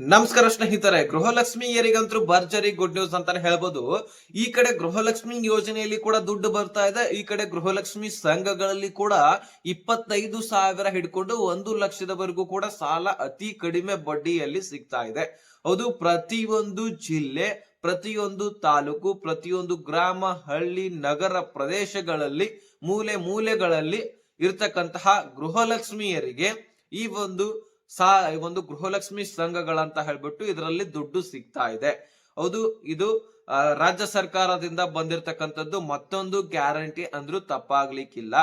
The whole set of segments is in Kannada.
ನಮಸ್ಕಾರ ಸ್ನೇಹಿತರೆ ಗೃಹಲಕ್ಷ್ಮಿಯರಿಗಂತೂ ಭರ್ಜರಿ ಗುಡ್ ನ್ಯೂಸ್ ಅಂತಾನೆ ಹೇಳ್ಬೋದು. ಈ ಕಡೆ ಗೃಹಲಕ್ಷ್ಮಿ ಯೋಜನೆಯಲ್ಲಿ ಕೂಡ ದುಡ್ಡು ಬರ್ತಾ ಇದೆ. ಈ ಕಡೆ ಗೃಹಲಕ್ಷ್ಮಿ ಸಂಘಗಳಲ್ಲಿ ಕೂಡ ಇಪ್ಪತ್ತೈದು ಸಾವಿರ ಹಿಡ್ಕೊಂಡು ಒಂದು ಲಕ್ಷದವರೆಗೂ ಕೂಡ ಸಾಲ ಅತಿ ಕಡಿಮೆ ಬಡ್ಡಿಯಲ್ಲಿ ಸಿಗ್ತಾ ಇದೆ. ಹೌದು ಪ್ರತಿಯೊಂದು ಜಿಲ್ಲೆ, ಪ್ರತಿಯೊಂದು ತಾಲೂಕು, ಪ್ರತಿಯೊಂದು ಗ್ರಾಮ, ಹಳ್ಳಿ, ನಗರ ಪ್ರದೇಶಗಳಲ್ಲಿ, ಮೂಲೆ ಮೂಲೆಗಳಲ್ಲಿ ಇರ್ತಕ್ಕಂತಹ ಗೃಹಲಕ್ಷ್ಮಿಯರಿಗೆ ಈ ಒಂದು ಸಾ ಒಂದು ಗೃಹಲಕ್ಷ್ಮಿ ಸಂಘಗಳಂತ ಹೇಳ್ಬಿಟ್ಟು ಇದರಲ್ಲಿ ದುಡ್ಡು ಸಿಗ್ತಾ ಇದೆ. ಹೌದು, ಇದು ರಾಜ್ಯ ಸರ್ಕಾರದಿಂದ ಬಂದಿರತಕ್ಕಂಥದ್ದು ಮತ್ತೊಂದು ಗ್ಯಾರಂಟಿ ಅಂದ್ರೂ ತಪ್ಪಾಗ್ಲಿಕ್ಕಿಲ್ಲ.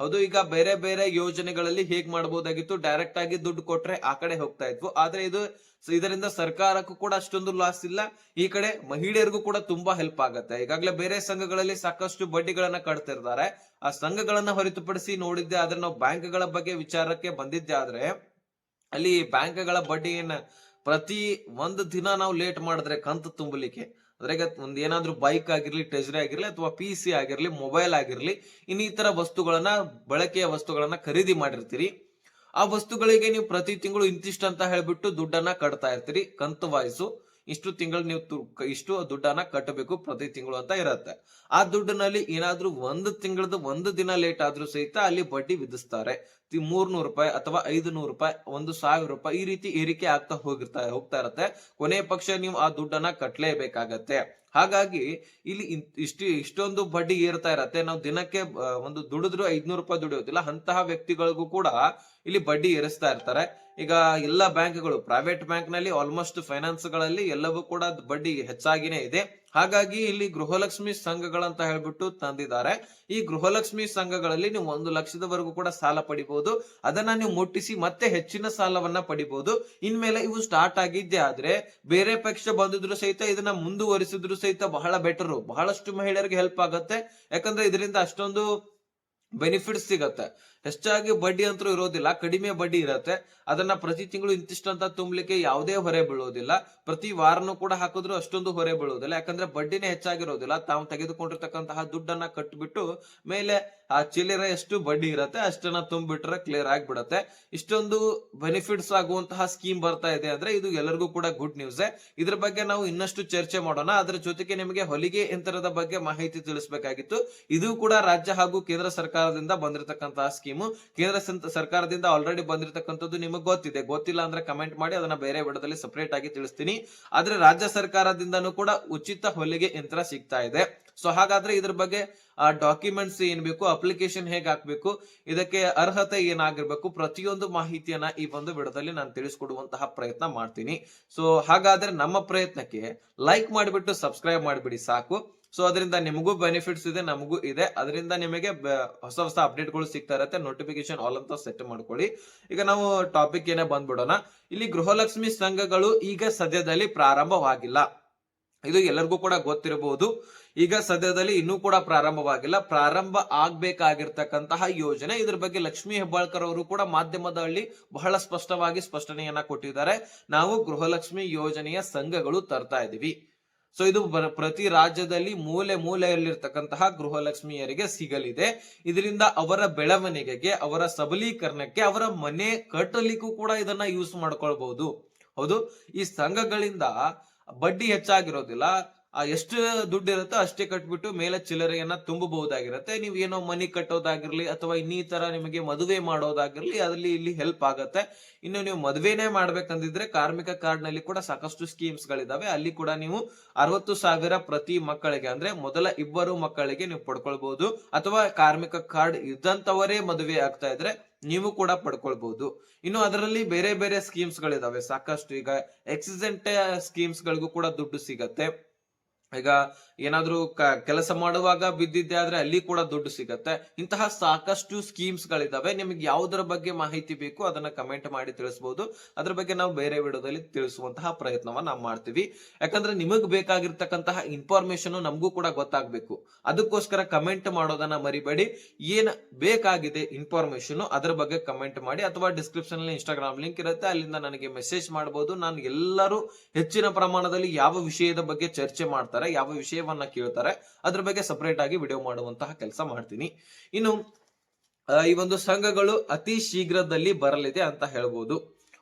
ಹೌದು, ಈಗ ಬೇರೆ ಬೇರೆ ಯೋಜನೆಗಳಲ್ಲಿ ಹೇಗ್ ಮಾಡಬಹುದಾಗಿತ್ತು ಡೈರೆಕ್ಟ್ ಆಗಿ ದುಡ್ಡು ಕೊಟ್ರೆ ಆ ಕಡೆ ಹೋಗ್ತಾ ಇದ್ವು. ಆದ್ರೆ ಇದು, ಇದರಿಂದ ಸರ್ಕಾರಕ್ಕೂ ಕೂಡ ಅಷ್ಟೊಂದು ಲಾಸ್ ಇಲ್ಲ. ಈ ಕಡೆ ಮಹಿಳೆಯರಿಗೂ ಕೂಡ ತುಂಬಾ ಹೆಲ್ಪ್ ಆಗತ್ತೆ. ಈಗಾಗಲೇ ಬೇರೆ ಸಂಘಗಳಲ್ಲಿ ಸಾಕಷ್ಟು ಬಡ್ಡಿಗಳನ್ನ ಕಟ್ತಿರ್ತಾರೆ. ಆ ಸಂಘಗಳನ್ನ ಹೊರತುಪಡಿಸಿ ನೋಡಿದ್ದೆ, ಆದ್ರೆ ನಾವು ಬ್ಯಾಂಕ್ಗಳ ಬಗ್ಗೆ ವಿಚಾರಕ್ಕೆ ಬಂದಿದ್ದೆ, ಆದ್ರೆ ಅಲ್ಲಿ ಬ್ಯಾಂಕ್ಗಳ ಬಡ್ಡಿಯನ್ನ ಪ್ರತಿ ಒಂದು ದಿನ ನಾವು ಲೇಟ್ ಮಾಡಿದ್ರೆ ಕಂತು ತುಂಬಲಿಕ್ಕೆ. ಅಂದ್ರೆ ಈಗ ಒಂದ್ ಏನಾದ್ರೂ ಬೈಕ್ ಆಗಿರ್ಲಿ ಟ್ರೆಜರಿ ಆಗಿರ್ಲಿ ಅಥವಾ ಪಿ ಸಿ ಆಗಿರ್ಲಿ ಮೊಬೈಲ್ ಆಗಿರ್ಲಿ, ಇನ್ನಿತರ ವಸ್ತುಗಳನ್ನ, ಬಳಕೆಯ ವಸ್ತುಗಳನ್ನ ಖರೀದಿ ಮಾಡಿರ್ತೀರಿ. ಆ ವಸ್ತುಗಳಿಗೆ ನೀವು ಪ್ರತಿ ತಿಂಗಳು ಇಂತಿಷ್ಟು ಅಂತ ಹೇಳ್ಬಿಟ್ಟು ದುಡ್ಡನ್ನ ಕಟ್ತಾ ಇರ್ತೀರಿ, ಕಂತು ವಾಯ್ಸು. ಇಷ್ಟು ತಿಂಗಳು ನೀವು ಇಷ್ಟು ದುಡ್ಡನ್ನ ಕಟ್ಟಬೇಕು ಪ್ರತಿ ತಿಂಗಳು ಅಂತ ಇರತ್ತೆ. ಆ ದುಡ್ಡಿನಲ್ಲಿ ಏನಾದ್ರೂ ಒಂದು ತಿಂಗಳದ ಒಂದು ದಿನ ಲೇಟ್ ಆದ್ರೂ ಸಹಿತ ಅಲ್ಲಿ ಬಡ್ಡಿ ವಿಧಿಸ್ತಾರೆ. ಮೂರ್ನೂರು ರೂಪಾಯಿ ಅಥವಾ ಐದು ನೂರು ರೂಪಾಯಿ, ಒಂದು ಸಾವಿರ ರೂಪಾಯಿ ಈ ರೀತಿ ಏರಿಕೆ ಆಗ್ತಾ ಹೋಗಿರ್ತಾ, ಹೋಗ್ತಾ ಇರತ್ತೆ. ಕೊನೆ ಪಕ್ಷ ನೀವು ಆ ದುಡ್ಡನ್ನ ಕಟ್ಲೇಬೇಕಾಗತ್ತೆ. ಹಾಗಾಗಿ ಇಲ್ಲಿ ಇಷ್ಟು, ಇಷ್ಟೊಂದು ಬಡ್ಡಿ ಏರ್ತಾ ಇರತ್ತೆ. ನಾವು ದಿನಕ್ಕೆ ಒಂದು ದುಡಿದ್ರು ಐದ್ನೂರು ರೂಪಾಯಿ ದುಡಿಯೋದಿಲ್ಲ. ಅಂತಹ ವ್ಯಕ್ತಿಗಳಿಗೂ ಕೂಡ ಇಲ್ಲಿ ಬಡ್ಡಿ ಏರಿಸ್ತಾ ಇರ್ತಾರೆ. ಈಗ ಎಲ್ಲ ಬ್ಯಾಂಕ್ಗಳು ಪ್ರೈವೇಟ್ ಬ್ಯಾಂಕ್ನಲ್ಲಿ ಆಲ್ಮೋಸ್ಟ್ ಫೈನಾನ್ಸ್ಗಳಲ್ಲಿ ಎಲ್ಲವೂ ಕೂಡ ಬಡ್ಡಿ ಹೆಚ್ಚಾಗಿನೇ ಇದೆ. ಹಾಗಾಗಿ ಇಲ್ಲಿ ಗೃಹಲಕ್ಷ್ಮಿ ಸಂಘಗಳಂತ ಹೇಳ್ಬಿಟ್ಟು ತಂದಿದ್ದಾರೆ. ಈ ಗೃಹಲಕ್ಷ್ಮಿ ಸಂಘಗಳಲ್ಲಿ ನೀವು ಒಂದು ಲಕ್ಷದವರೆಗೂ ಕೂಡ ಸಾಲ ಪಡಿಬಹುದು. ಅದನ್ನ ನೀವು ಮುಟ್ಟಿಸಿ ಮತ್ತೆ ಹೆಚ್ಚಿನ ಸಾಲವನ್ನ ಪಡಿಬಹುದು. ಇನ್ಮೇಲೆ ಇವು ಸ್ಟಾರ್ಟ್ ಆಗಿದ್ದೆ ಆದ್ರೆ ಬೇರೆ ಪಕ್ಷ ಬಂದಿದ್ರು ಸಹಿತ ಇದನ್ನ ಮುಂದುವರಿಸಿದ್ರು ಸಹಿತ ಬಹಳ ಬೆಟರ್ ಬಹಳಷ್ಟು ಮಹಿಳೆಯರಿಗೆ ಹೆಲ್ಪ್ ಆಗತ್ತೆ. ಯಾಕಂದ್ರೆ ಇದರಿಂದ ಅಷ್ಟೊಂದು ಬೆನಿಫಿಟ್ಸ್ ಸಿಗತ್ತೆ. ಹೆಚ್ಚಾಗಿ ಬಡ್ಡಿ ಅಂತೂ ಇರೋದಿಲ್ಲ, ಕಡಿಮೆ ಬಡ್ಡಿ ಇರತ್ತೆ. ಅದನ್ನ ಪ್ರತಿ ತಿಂಗಳು ಇಂತಿಷ್ಟು ಅಂತ ತುಂಬಲಿಕ್ಕೆ ಯಾವುದೇ ಹೊರೆ ಬೀಳೋದಿಲ್ಲ. ಪ್ರತಿ ವಾರನೂ ಕೂಡ ಹಾಕಿದ್ರು ಅಷ್ಟೊಂದು ಹೊರೆ ಬೀಳೋದಿಲ್ಲ. ಯಾಕಂದ್ರೆ ಬಡ್ಡಿನೇ ಹೆಚ್ಚಾಗಿರೋದಿಲ್ಲ. ತಾವು ತೆಗೆದುಕೊಂಡಿರ್ತಕ್ಕಂತಹ ದುಡ್ಡನ್ನ ಕಟ್ಬಿಟ್ಟು ಮೇಲೆ ಆ ಚಿಲ್ಲರೆ ಎಷ್ಟು ಬಡ್ಡಿ ಇರತ್ತೆ, ಅಷ್ಟನ್ನ ತುಂಬಿಟ್ರೆ ಕ್ಲಿಯರ್ ಆಗಿಬಿಡತ್ತೆ. ಇಷ್ಟೊಂದು ಬೆನಿಫಿಟ್ಸ್ ಆಗುವಂತಹ ಸ್ಕೀಮ್ ಬರ್ತಾ ಇದೆ ಅಂದ್ರೆ ಇದು ಎಲ್ಲರಿಗೂ ಕೂಡ ಗುಡ್ ನ್ಯೂಸ್ ಇದ್ರ ಬಗ್ಗೆ ನಾವು ಇನ್ನಷ್ಟು ಚರ್ಚೆ ಮಾಡೋಣ. ಅದರ ಜೊತೆಗೆ ನಿಮಗೆ ಹೊಲಿಗೆ ಯಂತ್ರದ ಬಗ್ಗೆ ಮಾಹಿತಿ ತಿಳಿಸಬೇಕಾಗಿತ್ತು. ಇದು ಕೂಡ ರಾಜ್ಯ ಹಾಗೂ ಕೇಂದ್ರ ಸರ್ಕಾರದಿಂದ ಬಂದಿರತಕ್ಕಂತಹ ಸ್ಕೀಮು ಕೇಂದ್ರ ಸಂ- ಸರ್ಕಾರದಿಂದ ಆಲ್ರೆಡಿ ಬಂದಿರತಕ್ಕಂಥದ್ದು ನಿಮಗೆ ಗೊತ್ತಿದೆ. ಗೊತ್ತಿಲ್ಲ ಅಂದ್ರೆ ಕಮೆಂಟ್ ಮಾಡಿ, ಅದನ್ನ ಬೇರೆ ವಿಡದಲ್ಲಿ ಸಪರೇಟ್ ಆಗಿ ತಿಳಿಸ್ತೀನಿ. ಆದ್ರೆ ರಾಜ್ಯ ಸರ್ಕಾರದಿಂದನೂ ಕೂಡ ಉಚಿತ ಹೊಲಿಗೆ ಯಂತ್ರ ಸಿಗ್ತಾ ಇದೆ. ಸೊ ಹಾಗಾದ್ರೆ ಇದ್ರ ಬಗ್ಗೆ ಡಾಕ್ಯುಮೆಂಟ್ಸ್ ಏನ್ ಬೇಕು ಅಪ್ಲಿಕೇಶನ್ ಹೇಗೆ ಹಾಕ್ಬೇಕು, ಇದಕ್ಕೆ ಅರ್ಹತೆ ಏನಾಗಿರ್ಬೇಕು, ಪ್ರತಿಯೊಂದು ಮಾಹಿತಿಯನ್ನ ಈ ಒಂದು ವಿಡದಲ್ಲಿ ನಾನು ತಿಳಿಸ್ಕೊಡುವಂತಹ ಪ್ರಯತ್ನ ಮಾಡ್ತೀನಿ. ಸೊ ಹಾಗಾದ್ರೆ ನಮ್ಮ ಪ್ರಯತ್ನಕ್ಕೆ ಲೈಕ್ ಮಾಡಿಬಿಟ್ಟು ಸಬ್ಸ್ಕ್ರೈಬ್ ಮಾಡಿಬಿಡಿ ಸಾಕು. ಸೊ ಅದರಿಂದ ನಿಮಗೂ ಬೆನಿಫಿಟ್ಸ್ ಇದೆ, ನಮಗೂ ಇದೆ. ಅದರಿಂದ ನಿಮಗೆ ಹೊಸ ಹೊಸ ಅಪ್ಡೇಟ್ಗಳು ಸಿಗ್ತಾ ಇರತ್ತೆ. ನೋಟಿಫಿಕೇಶನ್ ಆಲ್ ಅಂತ ಸೆಟ್ ಮಾಡ್ಕೊಳ್ಳಿ. ಈಗ ನಾವು ಟಾಪಿಕ್ ಏನೇ ಬಂದ್ಬಿಡೋಣ. ಇಲ್ಲಿ ಗೃಹಲಕ್ಷ್ಮಿ ಸಂಘಗಳು ಈಗ ಸದ್ಯದಲ್ಲಿ ಪ್ರಾರಂಭವಾಗಿಲ್ಲ. ಇದು ಎಲ್ಲರಿಗೂ ಕೂಡ ಗೊತ್ತಿರಬಹುದು. ಈಗ ಸದ್ಯದಲ್ಲಿ ಇನ್ನೂ ಕೂಡ ಪ್ರಾರಂಭವಾಗಿಲ್ಲ. ಪ್ರಾರಂಭ ಆಗ್ಬೇಕಾಗಿರ್ತಕ್ಕಂತಹ ಯೋಜನೆ. ಇದ್ರ ಬಗ್ಗೆ ಲಕ್ಷ್ಮಿ ಹೆಬ್ಬಾಳ್ಕರ್ ಅವರು ಕೂಡ ಮಾಧ್ಯಮದಲ್ಲಿ ಬಹಳ ಸ್ಪಷ್ಟವಾಗಿ ಸ್ಪಷ್ಟನೆಯನ್ನ ಕೊಟ್ಟಿದ್ದಾರೆ. ನಾವು ಗೃಹಲಕ್ಷ್ಮಿ ಯೋಜನೆಯ ಸಂಘಗಳು ತರ್ತಾ ಇದೀವಿ. ಸೊ ಇದು ಪ್ರತಿ ರಾಜ್ಯದಲ್ಲಿ ಮೂಲೆ ಮೂಲೆಯಲ್ಲಿರ್ತಕ್ಕಂತಹ ಗೃಹಲಕ್ಷ್ಮಿಯರಿಗೆ ಸಿಗಲಿದೆ. ಇದರಿಂದ ಅವರ ಬೆಳವಣಿಗೆಗೆ, ಅವರ ಸಬಲೀಕರಣಕ್ಕೆ, ಅವರ ಮನೆ ಕಟ್ಟಲಿಕ್ಕೂ ಕೂಡ ಇದನ್ನ ಯೂಸ್ ಮಾಡ್ಕೊಳ್ಬಹುದು. ಹೌದು, ಈ ಸಂಘಗಳಿಂದ ಬಡ್ಡಿ ಹೆಚ್ಚಾಗಿರೋದಿಲ್ಲ. ಎಷ್ಟು ದುಡ್ಡು ಇರುತ್ತೋ ಅಷ್ಟೇ ಕಟ್ಬಿಟ್ಟು ಮೇಲೆ ಚಿಲ್ಲರೆಯನ್ನ ತುಂಬಬಹುದಾಗಿರುತ್ತೆ. ನೀವು ಏನೋ ಮನಿ ಕಟ್ಟೋದಾಗಿರ್ಲಿ ಅಥವಾ ಇನ್ನಿತರ ನಿಮಗೆ ಮದುವೆ ಮಾಡೋದಾಗಿರ್ಲಿ ಅದ್ರಲ್ಲಿ ಇಲ್ಲಿ ಹೆಲ್ಪ್ ಆಗತ್ತೆ. ಇನ್ನು ನೀವು ಮದುವೆನೇ ಮಾಡ್ಬೇಕಂದಿದ್ರೆ ಕಾರ್ಮಿಕ ಕಾರ್ಡ್ನಲ್ಲಿ ಕೂಡ ಸಾಕಷ್ಟು ಸ್ಕೀಮ್ಸ್ ಗಳಿದಾವೆ. ಅಲ್ಲಿ ಕೂಡ ನೀವು ಅರವತ್ತು ಸಾವಿರ ಪ್ರತಿ ಮಕ್ಕಳಿಗೆ ಅಂದ್ರೆ ಮೊದಲ ಇಬ್ಬರು ಮಕ್ಕಳಿಗೆ ನೀವು ಪಡ್ಕೊಳ್ಬಹುದು ಅಥವಾ ಕಾರ್ಮಿಕ ಕಾರ್ಡ್ ಇದ್ದಂತವರೇ ಮದುವೆ ಆಗ್ತಾ ಇದ್ರೆ ನೀವು ಕೂಡ ಪಡ್ಕೊಳ್ಬಹುದು ಇನ್ನು ಅದರಲ್ಲಿ ಬೇರೆ ಬೇರೆ ಸ್ಕೀಮ್ಸ್ ಗಳಿದಾವೆ. ಸಾಕಷ್ಟು ಈಗ ಎಕ್ಸಿಡೆಂಟ್ ಸ್ಕೀಮ್ಸ್ ಗಳಿಗೂ ಕೂಡ ದುಡ್ಡು ಸಿಗತ್ತೆ. ಈಗ ಏನಾದ್ರೂ ಕೆಲಸ ಮಾಡುವಾಗ ಬಿದ್ದಿದ್ದೆ ಆದ್ರೆ ಅಲ್ಲಿ ಕೂಡ ದುಡ್ಡು ಸಿಗತ್ತೆ. ಇಂತಹ ಸಾಕಷ್ಟು ಸ್ಕೀಮ್ಸ್ ಗಳಿದಾವೆ. ನಿಮ್ಗೆ ಯಾವುದರ ಬಗ್ಗೆ ಮಾಹಿತಿ ಬೇಕು ಅದನ್ನ ಕಮೆಂಟ್ ಮಾಡಿ ತಿಳಿಸಬಹುದು ಅದ್ರ ಬಗ್ಗೆ ನಾವು ಬೇರೆ ವಿಡಿಯೋದಲ್ಲಿ ತಿಳಿಸುವಂತಹ ಪ್ರಯತ್ನವನ್ನ ನಾವು ಮಾಡ್ತೀವಿ. ಯಾಕಂದ್ರೆ ನಿಮಗ್ ಬೇಕಾಗಿರ್ತಕ್ಕಂತಹ ಇನ್ಫಾರ್ಮೇಶನ್ ನಮಗೂ ಕೂಡ ಗೊತ್ತಾಗ್ಬೇಕು. ಅದಕ್ಕೋಸ್ಕರ ಕಮೆಂಟ್ ಮಾಡೋದನ್ನ ಮರಿಬೇಡಿ. ಏನ್ ಬೇಕಾಗಿದೆ ಇನ್ಫಾರ್ಮೇಶನ್ ಅದ್ರ ಬಗ್ಗೆ ಕಮೆಂಟ್ ಮಾಡಿ ಅಥವಾ ಡಿಸ್ಕ್ರಿಪ್ಷನ್ ಅಲ್ಲಿ ಇನ್ಸ್ಟಾಗ್ರಾಮ್ ಲಿಂಕ್ ಇರುತ್ತೆ, ಅಲ್ಲಿಂದ ನನಗೆ ಮೆಸೇಜ್ ಮಾಡಬಹುದು ನಾನು ಎಲ್ಲರೂ ಹೆಚ್ಚಿನ ಪ್ರಮಾಣದಲ್ಲಿ ಯಾವ ವಿಷಯದ ಬಗ್ಗೆ ಚರ್ಚೆ ಮಾಡ್ತಾರೆ ಯಾವ ವಿಷಯವನ್ನ ಕೇಳ್ತಾರೆ, ಅದ್ರ ಬಗ್ಗೆ ಸಪರೇಟ್ ಆಗಿ ವಿಡಿಯೋ ಮಾಡುವಂತಹ ಕೆಲಸ ಮಾಡ್ತೀನಿ. ಇನ್ನು ಈ ಒಂದು ಸಂಘಗಳು ಅತಿ ಶೀಘ್ರದಲ್ಲಿ ಬರಲಿದೆ ಅಂತ ಹೇಳ್ಬೋದು.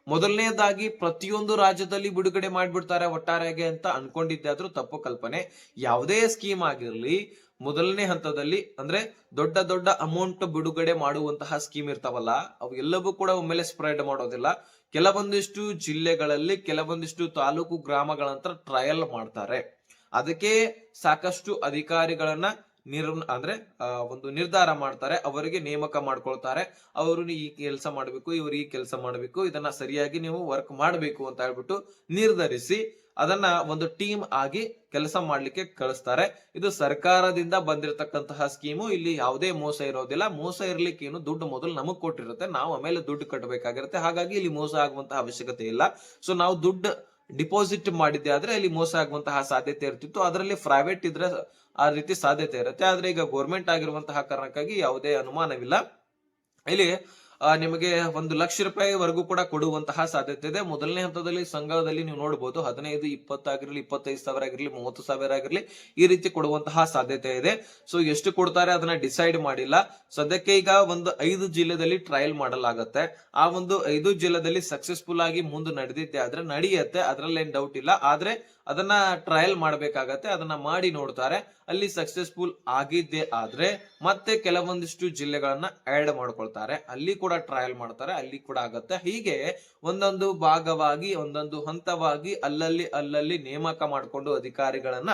ಮೊದಲನೇದಾಗಿ ಪ್ರತಿಯೊಂದು ರಾಜ್ಯದಲ್ಲಿ ಬಿಡುಗಡೆ ಮಾಡ್ಬಿಡ್ತಾರೆ ಒಟ್ಟಾರೆಗೆ ಅಂತ ಅನ್ಕೊಂಡಿದ್ದೆ, ಆದ್ರೂ ತಪ್ಪು ಕಲ್ಪನೆ. ಯಾವುದೇ ಸ್ಕೀಮ್ ಆಗಿರ್ಲಿ, ಮೊದಲನೇ ಹಂತದಲ್ಲಿ ಅಂದ್ರೆ ದೊಡ್ಡ ದೊಡ್ಡ ಅಮೌಂಟ್ ಬಿಡುಗಡೆ ಮಾಡುವಂತಹ ಸ್ಕೀಮ್ ಇರ್ತಾವಲ್ಲ, ಅವು ಎಲ್ಲವೂ ಕೂಡ ಒಮ್ಮೆಲೆ ಸ್ಪ್ರೆಡ್ ಮಾಡೋದಿಲ್ಲ. ಕೆಲವೊಂದಿಷ್ಟು ಜಿಲ್ಲೆಗಳಲ್ಲಿ, ಕೆಲವೊಂದಿಷ್ಟು ತಾಲೂಕು ಗ್ರಾಮಗಳಂತ ಟ್ರಯಲ್ ಮಾಡ್ತಾರೆ. ಅದಕ್ಕೆ ಸಾಕಷ್ಟು ಅಧಿಕಾರಿಗಳನ್ನ ನಿರ್ ಅಂದ್ರೆ ಒಂದು ನಿರ್ಧಾರ ಮಾಡ್ತಾರೆ. ಅವರಿಗೆ ನೇಮಕ ಮಾಡ್ಕೊಳ್ತಾರೆ. ಅವರು ಈ ಕೆಲಸ ಮಾಡಬೇಕು, ಇವರು ಈ ಕೆಲಸ ಮಾಡಬೇಕು, ಇದನ್ನ ಸರಿಯಾಗಿ ನೀವು ವರ್ಕ್ ಮಾಡಬೇಕು ಅಂತ ಹೇಳ್ಬಿಟ್ಟು ನಿರ್ಧರಿಸಿ ಅದನ್ನ ಒಂದು ಟೀಮ್ ಆಗಿ ಕೆಲಸ ಮಾಡ್ಲಿಕ್ಕೆ ಕಳಿಸ್ತಾರೆ. ಇದು ಸರ್ಕಾರದಿಂದ ಬಂದಿರತಕ್ಕಂತಹ ಸ್ಕೀಮು ಇಲ್ಲಿ ಯಾವುದೇ ಮೋಸ ಇರೋದಿಲ್ಲ. ಮೋಸ ಇರ್ಲಿಕ್ಕೆ ಏನು ದುಡ್ಡು ಮೊದಲು ನಮಗ್ ಕೊಟ್ಟಿರುತ್ತೆ. ನಾವು ಆಮೇಲೆ ದುಡ್ಡು ಕಟ್ಟಬೇಕಾಗಿರುತ್ತೆ ಹಾಗಾಗಿ ಇಲ್ಲಿ ಮೋಸ ಆಗುವಂತಹ ಅವಶ್ಯಕತೆ ಇಲ್ಲ. ಸೊ ನಾವು ದುಡ್ಡು ಡಿಪಾಸಿಟ್ ಮಾಡಿದ್ದೆ ಆದ್ರೆ ಅಲ್ಲಿ ಮೋಸ ಆಗುವಂತಹ ಸಾಧ್ಯತೆ ಇರ್ತಿತ್ತು. ಅದರಲ್ಲಿ ಪ್ರೈವೇಟ್ ಇದ್ರೆ ಆ ರೀತಿ ಸಾಧ್ಯತೆ ಇರುತ್ತೆ. ಆದ್ರೆ ಈಗ ಗೋರ್ಮೆಂಟ್ ಆಗಿರುವಂತಹ ಕಾರಣಕ್ಕಾಗಿ ಯಾವುದೇ ಅನುಮಾನವಿಲ್ಲ. ಇಲ್ಲಿ ನಿಮಗೆ ಒಂದು ಲಕ್ಷ ರೂಪಾಯಿವರೆಗೂ ಕೂಡ ಕೊಡುವಂತಹ ಸಾಧ್ಯತೆ ಇದೆ. ಮೊದಲನೇ ಹಂತದಲ್ಲಿ ಸಂಘದಲ್ಲಿ ನೀವು ನೋಡಬಹುದು ಹದಿನೈದು, ಇಪ್ಪತ್ತಾಗಿರ್ಲಿ, ಇಪ್ಪತ್ತೈದು ಸಾವಿರ ಆಗಿರ್ಲಿ, ಮೂವತ್ತು ಸಾವಿರ ಆಗಿರ್ಲಿ, ಈ ರೀತಿ ಕೊಡುವಂತಹ ಸಾಧ್ಯತೆ ಇದೆ. ಸೊ ಎಷ್ಟು ಕೊಡ್ತಾರೆ ಅದನ್ನ ಡಿಸೈಡ್ ಮಾಡಿಲ್ಲ. ಸದ್ಯಕ್ಕೆ ಈಗ ಒಂದು ಐದು ಜಿಲ್ಲೆದಲ್ಲಿ ಟ್ರಯಲ್ ಮಾಡಲಾಗತ್ತೆ. ಆ ಒಂದು ಐದು ಜಿಲ್ಲೆದಲ್ಲಿ ಸಕ್ಸಸ್ಫುಲ್ ಆಗಿ ಮುಂದೆ ನಡೆದಿದ್ದೆ ಆದ್ರೆ ನಡೆಯುತ್ತೆ. ಅದ್ರಲ್ಲಿ ಏನ್ ಡೌಟ್ ಇಲ್ಲ. ಆದ್ರೆ ಅದನ್ನ ಟ್ರಯಲ್ ಮಾಡಬೇಕಾಗತ್ತೆ, ಅದನ್ನ ಮಾಡಿ ನೋಡ್ತಾರೆ. ಅಲ್ಲಿ ಸಕ್ಸಸ್ಫುಲ್ ಆಗಿದ್ದೆ ಆದ್ರೆ ಮತ್ತೆ ಕೆಲವೊಂದಿಷ್ಟು ಜಿಲ್ಲೆಗಳನ್ನ ಆಡ್ ಮಾಡ್ಕೊಳ್ತಾರೆ. ಅಲ್ಲಿ ಕೂಡ ಟ್ರಯಲ್ ಮಾಡ್ತಾರೆ, ಅಲ್ಲಿ ಕೂಡ ಆಗತ್ತೆ. ಹೀಗೆ ಒಂದೊಂದು ಭಾಗವಾಗಿ, ಒಂದೊಂದು ಹಂತವಾಗಿ ಅಲ್ಲಲ್ಲಿ ಅಲ್ಲಲ್ಲಿ ನೇಮಕ ಮಾಡಿಕೊಂಡು ಅಧಿಕಾರಿಗಳನ್ನ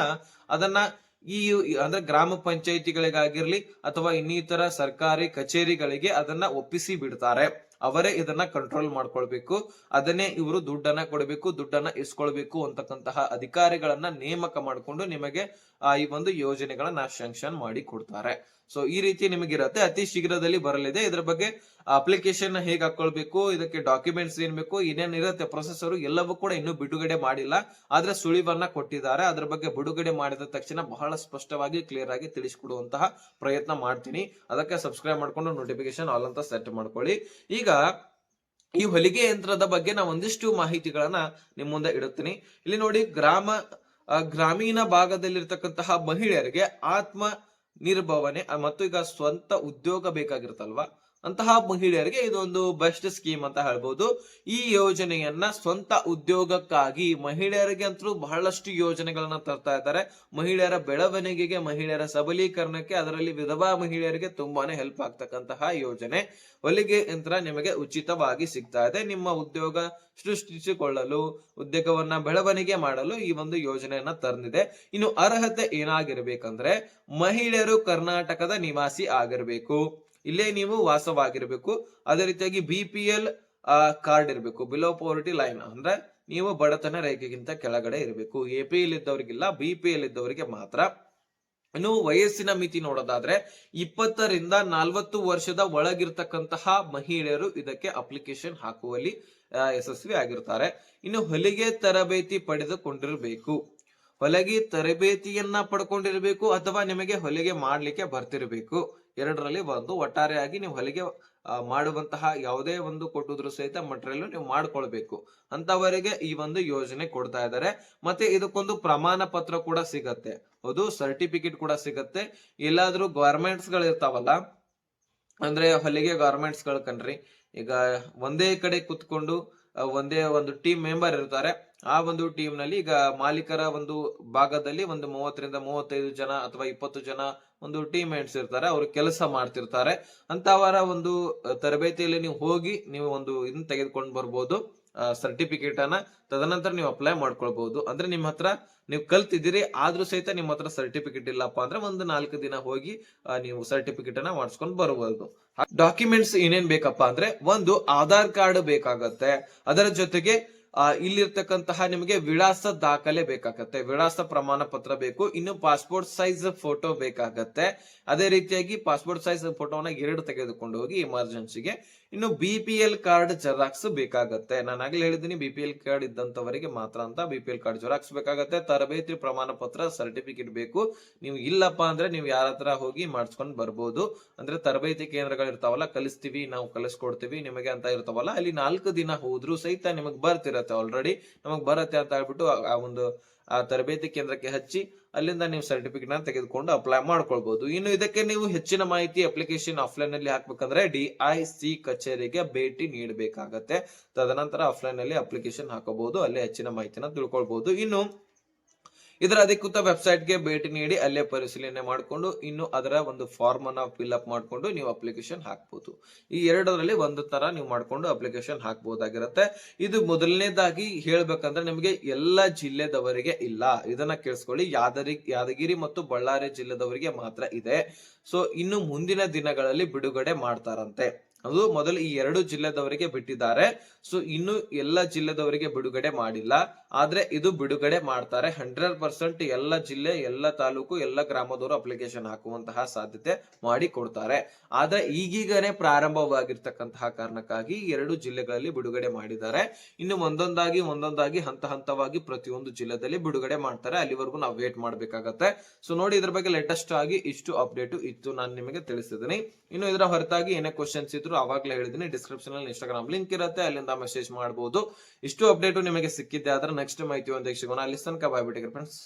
ಅದನ್ನ ಈ ಅಂದ್ರೆ ಗ್ರಾಮ ಪಂಚಾಯಿತಿಗಳಿಗಾಗಿರ್ಲಿ ಅಥವಾ ಇನ್ನಿತರ ಸರ್ಕಾರಿ ಕಚೇರಿಗಳಿಗೆ ಅದನ್ನ ಒಪ್ಪಿಸಿ ಬಿಡ್ತಾರೆ. ಅವರೇ ಇದನ್ನ ಕಂಟ್ರೋಲ್ ಮಾಡ್ಕೊಳ್ಬೇಕು. ಅದನ್ನೇ ಇವರು ದುಡ್ಡನ್ನ ಕೊಡಬೇಕು ದುಡ್ಡನ್ನ ಇಸ್ಕೊಳ್ಬೇಕು ಅಂತಕ್ಕಂತಹ ಅಧಿಕಾರಿಗಳನ್ನ ನೇಮಕ ಮಾಡಿಕೊಂಡು ನಿಮಗೆ ಆ, ಈ ಒಂದು ಯೋಜನೆಗಳನ್ನ ಶಾಂಕ್ಷನ್ ಮಾಡಿ ಕೊಡ್ತಾರೆ. ಸೊ ಈ ರೀತಿ ನಿಮಗಿರತ್ತೆ. ಅತಿ ಶೀಘ್ರದಲ್ಲಿ ಬರಲಿದೆ. ಇದರ ಬಗ್ಗೆ ಅಪ್ಲಿಕೇಶನ್ ಹೇಗೆ ಹಾಕೊಳ್ಬೇಕು, ಇದಕ್ಕೆ ಡಾಕ್ಯುಮೆಂಟ್ಸ್ ಏನ್ ಬೇಕು, ಏನೇನ್ ಇರುತ್ತೆ ಪ್ರೊಸೆಸರು ಎಲ್ಲವೂ ಕೂಡ ಇನ್ನೂ ಬಿಡುಗಡೆ ಮಾಡಿಲ್ಲ. ಆದ್ರೆ ಸುಳಿವನ್ನ ಕೊಟ್ಟಿದ್ದಾರೆ. ಅದ್ರ ಬಗ್ಗೆ ಬಿಡುಗಡೆ ಮಾಡಿದ ತಕ್ಷಣ ಬಹಳ ಸ್ಪಷ್ಟವಾಗಿ ಕ್ಲಿಯರ್ ಆಗಿ ತಿಳಿಸ್ಕೊಡುವಂತಹ ಪ್ರಯತ್ನ ಮಾಡ್ತೀನಿ. ಅದಕ್ಕೆ ಸಬ್ಸ್ಕ್ರೈಬ್ ಮಾಡ್ಕೊಂಡು ನೋಟಿಫಿಕೇಶನ್ ಆಲ್ ಅಂತ ಸೆಟ್ ಮಾಡ್ಕೊಳ್ಳಿ. ಈಗ ಈ ಹೊಲಿಗೆ ಯಂತ್ರದ ಬಗ್ಗೆ ನಾ ಒಂದಿಷ್ಟು ಮಾಹಿತಿಗಳನ್ನ ನಿಮ್ ಮುಂದೆ ಇಡುತ್ತೀನಿ. ಇಲ್ಲಿ ನೋಡಿ, ಗ್ರಾಮ ಗ್ರಾಮೀಣ ಭಾಗದಲ್ಲಿರ್ತಕ್ಕಂತಹ ಮಹಿಳೆಯರಿಗೆ ಆತ್ಮ ನಿರ್ಭವನೆ ಮತ್ತು ಈಗ ಸ್ವಂತ ಉದ್ಯೋಗ ಬೇಕಾಗಿರುತ್ತಲ್ವಾ? ಅಂತಹ ಮಹಿಳೆಯರಿಗೆ ಇದೊಂದು ಬೆಸ್ಟ್ ಸ್ಕೀಮ್ ಅಂತ ಹೇಳ್ಬೋದು. ಈ ಯೋಜನೆಯನ್ನ ಸ್ವಂತ ಉದ್ಯೋಗಕ್ಕಾಗಿ ಮಹಿಳೆಯರಿಗೆ ಅಂತೂ ಬಹಳಷ್ಟು ಯೋಜನೆಗಳನ್ನ ತರ್ತಾ ಇದ್ದಾರೆ. ಮಹಿಳೆಯರ ಬೆಳವಣಿಗೆಗೆ, ಮಹಿಳೆಯರ ಸಬಲೀಕರಣಕ್ಕೆ ಅದರಲ್ಲಿ ವಿಧವಾ ಮಹಿಳೆಯರಿಗೆ ತುಂಬಾನೇ ಹೆಲ್ಪ್ ಆಗ್ತಕ್ಕಂತಹ ಯೋಜನೆ. ಹೊಲಿಗೆ ಯಂತ್ರ ನಿಮಗೆ ಉಚಿತವಾಗಿ ಸಿಗ್ತಾ ಇದೆ. ನಿಮ್ಮ ಉದ್ಯೋಗ ಸೃಷ್ಟಿಸಿಕೊಳ್ಳಲು, ಉದ್ಯೋಗವನ್ನ ಬೆಳವಣಿಗೆ ಮಾಡಲು ಈ ಒಂದು ಯೋಜನೆಯನ್ನ ತಂದಿದೆ. ಇನ್ನು ಅರ್ಹತೆ ಏನಾಗಿರ್ಬೇಕಂದ್ರೆ ಮಹಿಳೆಯರು ಕರ್ನಾಟಕದ ನಿವಾಸಿ ಆಗಿರ್ಬೇಕು. ಇಲ್ಲೇ ನೀವು ವಾಸವಾಗಿರ್ಬೇಕು ಅದೇ ರೀತಿಯಾಗಿ ಬಿ ಪಿ ಎಲ್ ಕಾರ್ಡ್ ಇರಬೇಕು. ಬಿಲೋ ಪೋವರ್ಟಿ ಲೈನ್ ಅಂದ್ರೆ ನೀವು ಬಡತನ ರೇಖೆಗಿಂತ ಕೆಳಗಡೆ ಇರಬೇಕು. ಎ ಪಿ ಎಲ್ ಇದ್ದವರಿಗಿಲ್ಲ ಬಿ ಪಿ ಎಲ್ ಇದ್ದವರಿಗೆ ಮಾತ್ರ. ಇನ್ನು ವಯಸ್ಸಿನ ಮಿತಿ ನೋಡೋದಾದ್ರೆ ಇಪ್ಪತ್ತರಿಂದ ನಲ್ವತ್ತು ವರ್ಷದ ಒಳಗಿರ್ತಕ್ಕಂತಹ ಮಹಿಳೆಯರು ಇದಕ್ಕೆ ಅಪ್ಲಿಕೇಶನ್ ಹಾಕುವಲ್ಲಿ ಯಶಸ್ವಿ ಆಗಿರ್ತಾರೆ. ಇನ್ನು ಹೊಲಿಗೆ ತರಬೇತಿ ಪಡೆದುಕೊಂಡಿರಬೇಕು. ಹೊಲಿಗೆ ತರಬೇತಿಯನ್ನ ಪಡ್ಕೊಂಡಿರ್ಬೇಕು ಅಥವಾ ನಿಮಗೆ ಹೊಲಿಗೆ ಮಾಡ್ಲಿಕ್ಕೆ ಬರ್ತಿರ್ಬೇಕು. ಎರಡರಲ್ಲಿ ಒಂದು ಒಟ್ಟಾರೆಯಾಗಿ ನೀವು ಹೊಲಿಗೆ ಮಾಡುವಂತಹ ಯಾವುದೇ ಒಂದು ಕೊಟ್ಟಿದ್ರು ಸಹಿತ ಮಟೀರಿಯಲ್ ನೀವು ಮಾಡ್ಕೊಳ್ಬೇಕು. ಅಂತವರಿಗೆ ಈ ಒಂದು ಯೋಜನೆ ಕೊಡ್ತಾ ಇದ್ದಾರೆ. ಮತ್ತೆ ಇದಕ್ಕೊಂದು ಪ್ರಮಾಣ ಪತ್ರ ಕೂಡ ಸಿಗತ್ತೆ. ಅದು ಸರ್ಟಿಫಿಕೇಟ್ ಕೂಡ ಸಿಗತ್ತೆ. ಎಲ್ಲಾದ್ರೂ ಗವರ್ಮೆಂಟ್ಸ್ಗಳು ಇರ್ತಾವಲ್ಲ, ಅಂದ್ರೆ ಹೊಲಿಗೆ ಗವರ್ಮೆಂಟ್ಸ್ಗಳು ಕಣ್ರಿ, ಈಗ ಒಂದೇ ಕಡೆ ಕುತ್ಕೊಂಡು ಒಂದೇ ಒಂದು ಟೀಮ್ ಮೆಂಬರ್ ಇರ್ತಾರೆ. ಆ ಒಂದು ಟೀಮ್ನಲ್ಲಿ ಈಗ ಮಾಲೀಕರ ಒಂದು ಭಾಗದಲ್ಲಿ ಒಂದು ಮೂವತ್ತರಿಂದ ಮೂವತ್ತೈದು ಜನ ಅಥವಾ ಇಪ್ಪತ್ತು ಜನ ಒಂದು ಟೀಮ್ ಮೇಟ್ಸ್ ಇರ್ತಾರೆ, ಅವರು ಕೆಲಸ ಮಾಡ್ತಿರ್ತಾರೆ. ಅಂತವರ ಒಂದು ತರಬೇತಿಯಲ್ಲಿ ನೀವು ಹೋಗಿ ನೀವು ಒಂದು ಇದನ್ನ ತೆಗೆದುಕೊಂಡು ಬರ್ಬೋದು. ಸರ್ಟಿಫಿಕೇಟ್ ಅನ್ನ ತದನಂತರ ನೀವು ಅಪ್ಲೈ ಮಾಡ್ಕೊಳ್ಬಹುದು ಅಂದ್ರೆ ನಿಮ್ಮ ಹತ್ರ ನೀವು ಕಲ್ತಿದ್ದೀರಿ, ಆದ್ರೂ ಸಹಿತ ನಿಮ್ಮ ಹತ್ರ ಸರ್ಟಿಫಿಕೇಟ್ ಇಲ್ಲಪ್ಪ ಅಂದ್ರೆ ಒಂದು ನಾಲ್ಕು ದಿನ ಹೋಗಿ ನೀವು ಸರ್ಟಿಫಿಕೇಟ್ ಅನ್ನ ಮಾಡಿಸ್ಕೊಂಡು ಬರಬಹುದು ಡಾಕ್ಯುಮೆಂಟ್ಸ್ ಏನೇನ್ ಬೇಕಪ್ಪ ಅಂದ್ರೆ ಒಂದು ಆಧಾರ್ ಕಾರ್ಡ್ ಬೇಕಾಗತ್ತೆ. ಅದರ ಜೊತೆಗೆ ಇಲ್ಲಿರ್ತಕ್ಕಂತಹ ನಿಮಗೆ ವಿಳಾಸ ದಾಖಲೆ ಬೇಕಾಗತ್ತೆ. ವಿಳಾಸ ಪ್ರಮಾಣ ಪತ್ರ ಬೇಕು, ಇನ್ನು ಪಾಸ್ಪೋರ್ಟ್ ಸೈಜ್ ಫೋಟೋ ಬೇಕಾಗತ್ತೆ. ಅದೇ ರೀತಿಯಾಗಿ ಪಾಸ್ಪೋರ್ಟ್ ಸೈಜ್ ಫೋಟೋನ ಎರಡು ತೆಗೆದುಕೊಂಡು ಹೋಗಿ ಎಮರ್ಜೆನ್ಸಿಗೆ ಇನ್ನು B P L card xerox ಬೇಕಾಗತ್ತೆ ನಾನು ಆಗ್ಲೇ ಹೇಳಿದ್ದೀನಿ ಬಿ ಪಿ ಎಲ್ ಕಾರ್ಡ್ ಇದ್ದಂತವರಿಗೆ ಮಾತ್ರ ಅಂತ B P L card xerox ಬೇಕಾಗತ್ತೆ ತರಬೇತಿ ಪ್ರಮಾಣ ಪತ್ರ ಸರ್ಟಿಫಿಕೇಟ್ ಬೇಕು. ನೀವು ಇಲ್ಲಪ್ಪ ಅಂದ್ರೆ ನೀವು ಯಾರ ಹತ್ರ ಹೋಗಿ ಮಾಡಿಸ್ಕೊಂಡು ಬರ್ಬೋದು. ಅಂದ್ರೆ ತರಬೇತಿ ಕೇಂದ್ರಗಳು ಇರ್ತಾವಲ್ಲ, ಕಲಿಸ್ತೀವಿ, ನಾವು ಕಲಿಸ್ಕೊಡ್ತೀವಿ, ನಿಮಗೆ ಅಂತ ಇರ್ತಾವಲ್ಲ, ಅಲ್ಲಿ ನಾಲ್ಕು ದಿನ ಹೋದ್ರು ಸಹಿತ ನಿಮಗೆ ಬರ್ತಿರತ್ತೆ ಆಲ್ರೆಡಿ ನಮಗ್ ಬರತ್ತೆ ಅಂತ ಹೇಳ್ಬಿಟ್ಟು ಆ- ಆ ಒಂದು, ಆ ತರಬೇತಿ ಕೇಂದ್ರಕ್ಕೆ ಹಚ್ಚಿ ಅಲ್ಲಿಂದ ನೀವು ಸರ್ಟಿಫಿಕೇಟ್ನ ತೆಗೆದುಕೊಂಡು ಅಪ್ಲೈ ಮಾಡ್ಕೊಳ್ಬಹುದು ಇನ್ನು ಇದಕ್ಕೆ ನೀವು ಹೆಚ್ಚಿನ ಮಾಹಿತಿ ಅಪ್ಲಿಕೇಶನ್ ಆಫ್ಲೈನ್ ಅಲ್ಲಿ ಹಾಕ್ಬೇಕಂದ್ರೆ ಐ ಸಿ ಕಚೇರಿಗೆ ಭೇಟಿ ನೀಡಬೇಕಾಗತ್ತೆ. ತದನಂತರ ಆಫ್ಲೈನ್ ಅಲ್ಲಿ ಅಪ್ಲಿಕೇಶನ್ ಹಾಕಬಹುದು. ಅಲ್ಲಿ ಹೆಚ್ಚಿನ ಮಾಹಿತಿನ ತಿಳ್ಕೊಳ್ಬಹುದು ಇನ್ನು ಇದರ ಅಧಿಕೃತ ವೆಬ್ಸೈಟ್ಗೆ ಭೇಟಿ ನೀಡಿ ಅಲ್ಲೇ ಪರಿಶೀಲನೆ ಮಾಡಿಕೊಂಡು, ಇನ್ನು ಅದರ ಒಂದು ಫಾರ್ಮ್ ಅನ್ನ ಫಿಲ್ ಅಪ್ ಮಾಡಿಕೊಂಡು ನೀವು ಅಪ್ಲಿಕೇಶನ್ ಹಾಕ್ಬೋದು. ಈ ಎರಡರಲ್ಲಿ ಒಂದು ತರ ನೀವು ಮಾಡಿಕೊಂಡು ಅಪ್ಲಿಕೇಶನ್ ಹಾಕಬಹುದಾಗಿರುತ್ತೆ ಇದು ಮೊದಲನೇದಾಗಿ ಹೇಳ್ಬೇಕಂದ್ರೆ ನಿಮಗೆ ಎಲ್ಲ ಜಿಲ್ಲೆದವರಿಗೆ ಇಲ್ಲ. ಇದನ್ನ ಕೇಳಿಸ್ಕೊಳ್ಳಿ. ಯಾದರಿ, ಯಾದಗಿರಿ ಮತ್ತು ಬಳ್ಳಾರಿ ಜಿಲ್ಲೆದವರಿಗೆ ಮಾತ್ರ ಇದೆ. ಸೊ, ಇನ್ನು ಮುಂದಿನ ದಿನಗಳಲ್ಲಿ ಬಿಡುಗಡೆ ಮಾಡ್ತಾರಂತೆ. ಅದು ಮೊದಲು ಈ ಎರಡು ಜಿಲ್ಲೆದವರಿಗೆ ಬಿಟ್ಟಿದ್ದಾರೆ. ಸೊ ಇನ್ನು ಎಲ್ಲ ಜಿಲ್ಲೆದವರಿಗೆ ಬಿಡುಗಡೆ ಮಾಡಿಲ್ಲ. ಆದ್ರೆ ಇದು ಬಿಡುಗಡೆ ಮಾಡ್ತಾರೆ. ಹಂಡ್ರೆಡ್ ಪರ್ಸೆಂಟ್ ಎಲ್ಲ ಜಿಲ್ಲೆ, ಎಲ್ಲ ತಾಲೂಕು, ಎಲ್ಲ ಗ್ರಾಮದವರು ಅಪ್ಲಿಕೇಶನ್ ಹಾಕುವಂತಹ ಸಾಧ್ಯತೆ ಮಾಡಿ ಕೊಡ್ತಾರೆ. ಆದ್ರೆ ಈಗೀಗನೇ ಪ್ರಾರಂಭವಾಗಿರ್ತಕ್ಕಂತಹ ಕಾರಣಕ್ಕಾಗಿ ಎರಡು ಜಿಲ್ಲೆಗಳಲ್ಲಿ ಬಿಡುಗಡೆ ಮಾಡಿದ್ದಾರೆ. ಇನ್ನು ಒಂದೊಂದಾಗಿ ಒಂದೊಂದಾಗಿ ಹಂತ ಹಂತವಾಗಿ ಪ್ರತಿಯೊಂದು ಜಿಲ್ಲೆದಲ್ಲಿ ಬಿಡುಗಡೆ ಮಾಡ್ತಾರೆ. ಅಲ್ಲಿವರೆಗೂ ನಾವು ವೇಟ್ ಮಾಡ್ಬೇಕಾಗತ್ತೆ. ಸೊ ನೋಡಿ ಇದ್ರ ಬಗ್ಗೆ ಲೇಟೆಸ್ಟ್ ಆಗಿ ಇಷ್ಟು ಅಪ್ಡೇಟ್ ಇತ್ತು. ನಾನು ನಿಮಗೆ ತಿಳಿಸಿದ್ದೀನಿ. ಇನ್ನು ಇದರ ಹೊರತಾಗಿ ಏನೇ ಕ್ವಶನ್ಸ್ ಇದ್ರು ಅವಾಗ್ಲೇ ಹೇಳಿದೀನಿ ಡಿಸ್ಕ್ರಿಪ್ಷನ್ ಅಲ್ಲಿ ಇನ್ಸ್ಟಾಗ್ರಾಮ್ ಲಿಂಕ್ ಇರುತ್ತೆ, ಅಲ್ಲಿಂದ ಮೆಸೇಜ್ ಮಾಡಬಹುದು ಇಷ್ಟು ಅಪ್ಡೇಟ್ ನಿಮಗೆ ಸಿಕ್ಕಿದ್ದೆ, ಆದ್ರೆ ನೆಕ್ಸ್ಟ್ ಮಾಹಿತಿ ಒಂದು ಸಿಗೋಣ. ಅಲ್ಲಿ ತನಕ ಬಾಯ್ ಬಿಟ್ಟಿಗೆ ಫ್ರೆಂಡ್ಸ್